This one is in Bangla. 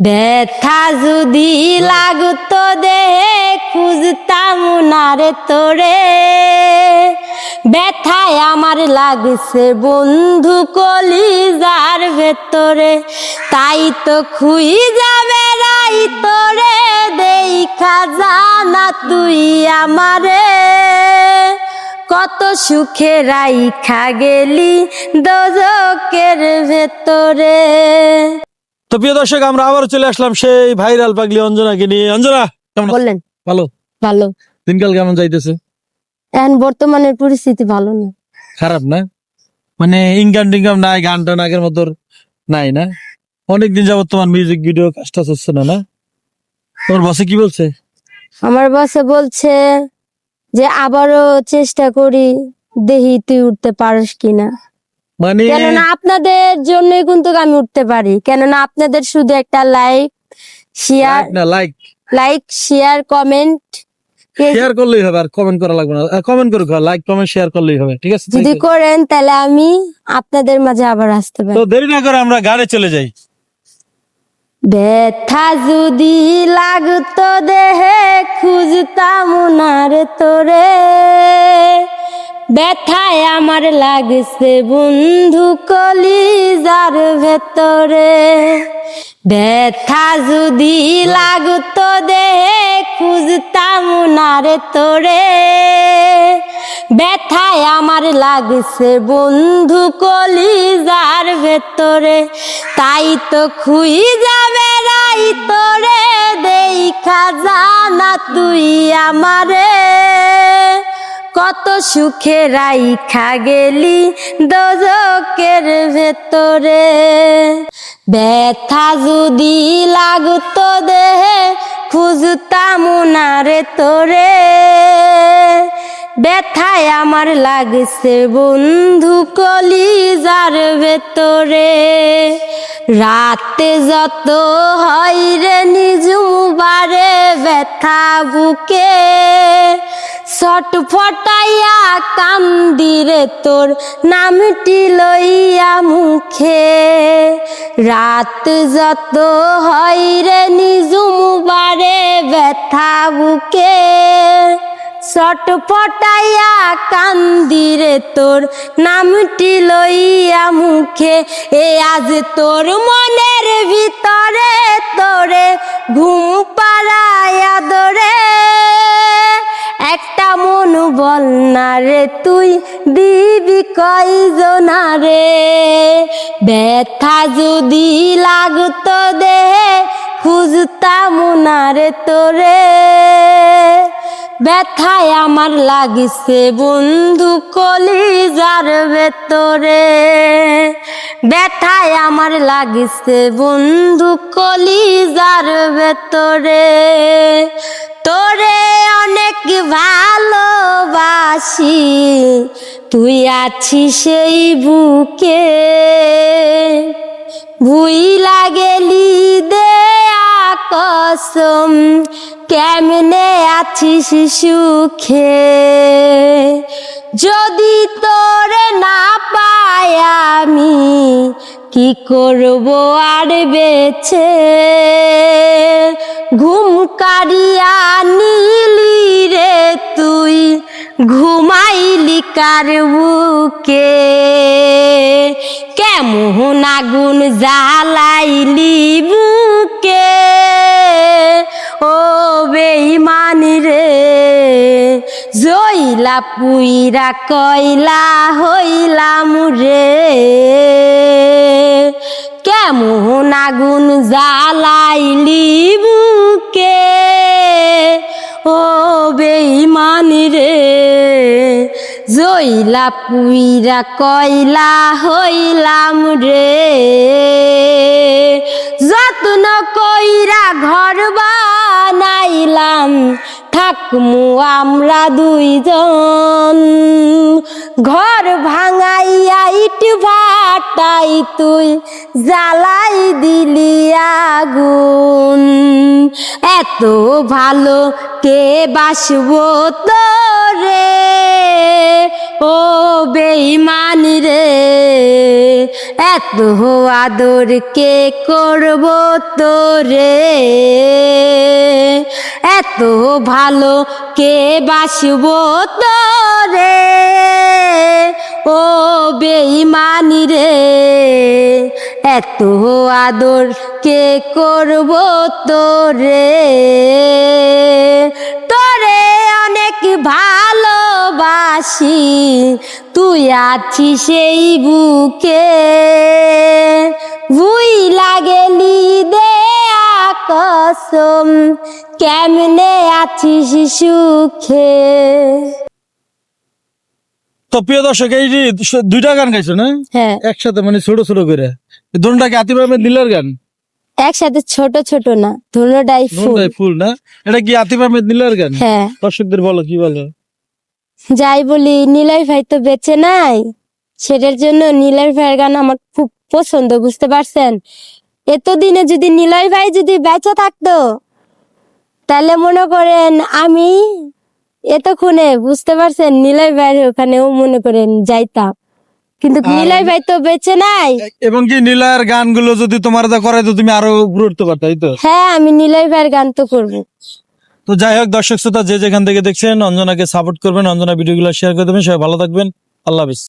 ব্যথা যদি লাগতো দেহে, খুঁজতাম না রে তোরে। ব্যথায় আমার লাগছে বন্ধু কলিজার ভেতরে। তাই তো খুই যাবে রাই তোরে, দেখা জানা তুই আমারে। কত সুখে রাইখা গেলি দোজকের ভেতরে। তো প্রিয় দর্শক আমরা আবার চলে আসলাম সেই ভাইরাল পাগলি অঞ্জনাকে নিয়ে। অঞ্জনা কেমন বললেন ভালো? ভালো। দিনকাল কেমন যাইতেছে? এখন বর্তমানের পরিস্থিতি ভালো না। খারাপ না? মানে ইনকাম টিনকাম নাই গান টান আগের মতো নাই না? অনেকদিন যাবত তোমার মিউজিক ভিডিও কাজটা হচ্ছে না না? তোমার বসে কি বলছে? আমার বাসে বলছে যে আবারও চেষ্টা করি দেখি তুই উঠতে পারিস কিনা। মানে কেননা আপনাদের জন্যই কিন্তু আমি উঠতে পারি। কেননা আপনাদের শুধু একটা লাইক শেয়ার না like like share comment share করলেই হবে আর কমেন্ট করা লাগবে না। কমেন্ট করে লাইক কমেন্ট শেয়ার করলেই হবে ঠিক আছে? যদি করেন তাহলে আমি আপনাদের মাঝে আবার আসতে পারি। তো দেরি না করে আমরা গাড়ি চলে যাই। ব্যথা যদি লাগতো দেহে খুঁজতাম না রে তোরে। ব্যথায় আমার লাগছে বন্ধু কলিজার ভেতরে। ব্যথা যদি লাগতো দেহে খুঁজতাম না রে তোরে। ব্যথায় আমার লাগছে বন্ধু কলিজার ভেতরে। তাই তো খুই যাবে রাই তোরে, দেখা জানা তুই আমারে। কত সুখে রাইখা গেলি দোজকের ভেতরে। ব্যথা যদি লাগতো দেহে খুঁজতাম রে তোরে। ব্যথায় আমার লাগছে বন্ধু কলিজার ভেতরে। রাতে যত হয় রে নিজুবারে ব্যথা বুকে ছট ফটাইয়া কান্দিরে তোর নামটি লইয়া মুখে। রাত যত হয় রে নিজুমবারে ব্যথা বুকে। ছটফটাইয়া কান্দিরে তোর নামটি লইয়া মুখে। এ আজ তোর মনের ভিতরে তোরে ঘুম পাড়াইয়া তুই দিবি কয়জনা রে? ব্যথা যদি লাগতো দেহে, খুঁজতাম না রে তোরে। ব্যথায় আমার লাগিছে বন্ধু কলিজার ভেতরে। ব্যথায় আমার লাগিছে বন্ধু কলিজার ভেতরে। তোরে অনেক ভালোবাসি, তুই আছিস সেই বুকে। ভুই লাগেলি দে কসম কেমনে আছিস সুখে? কি করব আর বেছে? ঘুম কারিয়া নীলি রে তুই, ঘুমাইলি কার বুকে? কেমন আগুন জ্বালাইলি বুকে? ও বেইমানি রে। জইলা পুইরা কইলা হইলাম রে কেমন আগুন জ্বালাইলি জইলা পুইরা কইলা হইলাম রে। যত্ন কইরা ঘর বানাইলাম, থাকমু আমরা দুইজন। ঘর ভাঙাইয়া ইট ভাটাই তুই জ্বালাই দিলি আগুন। এত ভালো কে বাসবো তোরে? ও বেইমানি রে, এত আদর কে করব তোরে? এত ভালো কে বাসবো তোরে? ও বেইমানি রে, এত আদর কে করব তোরে? তোরে অনেক ভালোবাসি তুই আছিস সেই বুকে। ভুই লাগেলি দে কসম কেমনে আছিস সুখে? তো প্রিয় দর্শক এই যে দুইটা গান গাইছো না? হ্যাঁ। একসাথে মানে ছোট ছোট করে। দুটা কি আতিফ আহমেদ নীলার গান? একসাথে ছোট ছোট না ধুলোটাই ফুল। ফুল না? এটা কি আতিফ আহমেদ নীলার গান? হ্যাঁ। দর্শকদের বলো কি বলো? যাই বলি নীলয় ভাই তো বেঁচে নাই। সেটার জন্য নীলয় ভাইয়ের গান আমার খুব পছন্দ বুঝতে পারছেন? এতদিনে যদি নীলয় ভাই যদি বেঁচে থাকতো তাহলে মনে করেন আমি এতক্ষণে বুঝতে পারছেন? নীলয় ভাইয়ের ওখানেও মনে করেন যাইতাম। কিন্তু নীলয় ভাই তো বেঁচে নাই। এবং কি নীলার গানগুলো যদি তোমার দা করে তো তুমি আরও উপরে উঠতে পারতো তো? হ্যাঁ আমি নীলয় ভাইয়ের গান তো করব। তো যাই হোক, দর্শক শ্রোতা, যে যেখান থেকে দেখছেন, অঞ্জনাকে সাপোর্ট করবেন, অঞ্জনা ভিডিওগুলো শেয়ার করে দেবেন। সবাই ভালো থাকবেন। আল্লাহ হাফিজ।